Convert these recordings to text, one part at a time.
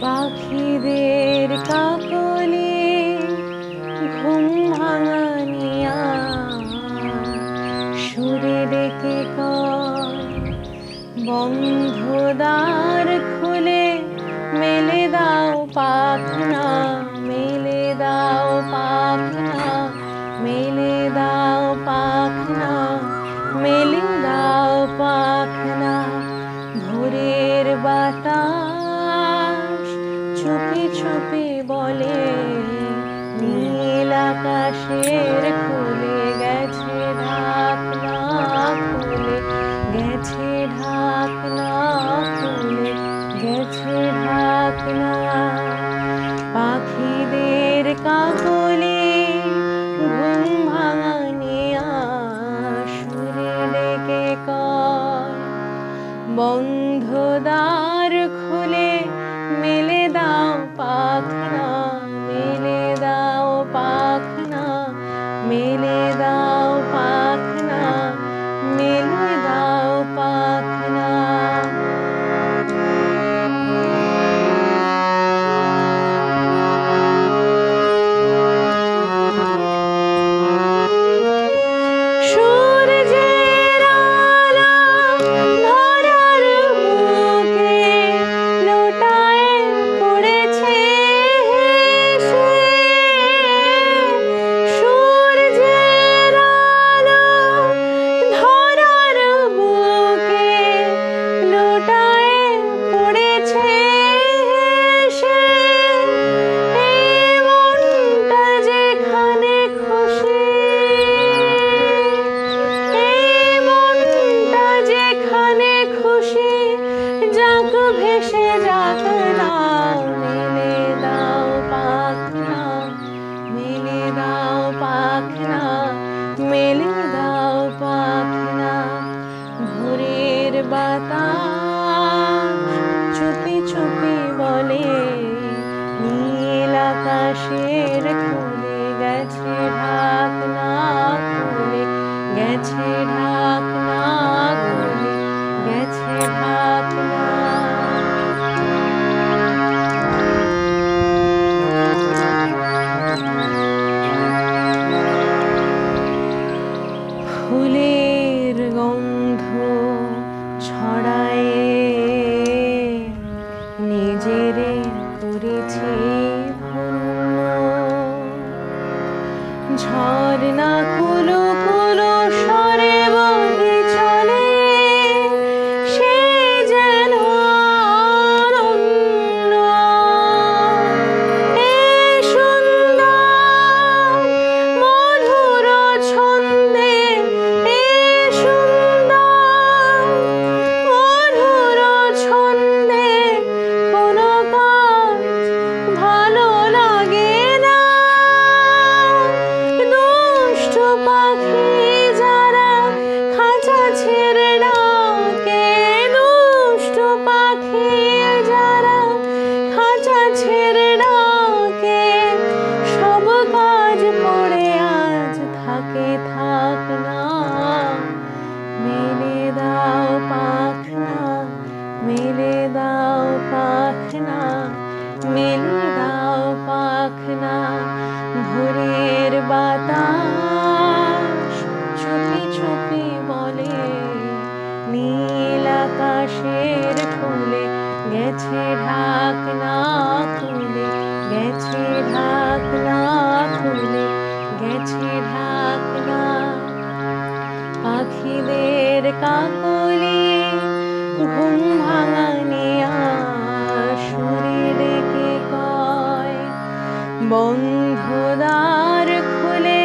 পাখিদের কাকলে ঘুম ভাঙানিয়া। সুরে ডেকে বন্ধ দ্বার খুলে মেলে দাও পাখনা, মেলে দাও পাখনা, মেলে দাও পাখনা, মেলে দাও পাখনা। ভোরের বাতাস চুপি চুপি বলে নীল আকাশের খুলে বাতাস চুপি চুপি বলে নীল আকাশের খুলে গেছে ঢাকনা খুলে গেছে ঢাকনা নিজেরে করেছি। ধন্য ঢাকনা খুলে গেছে ঢাকনা গেছে ঢাকনা। পাখিদের কাকলি ঘুম ভাঙানি ডেকে কয়, বন্ধদার খুলে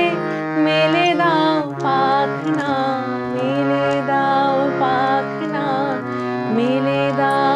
মেলে দাও পাখনা, মেলে দাও পাখনা, মেলে দাও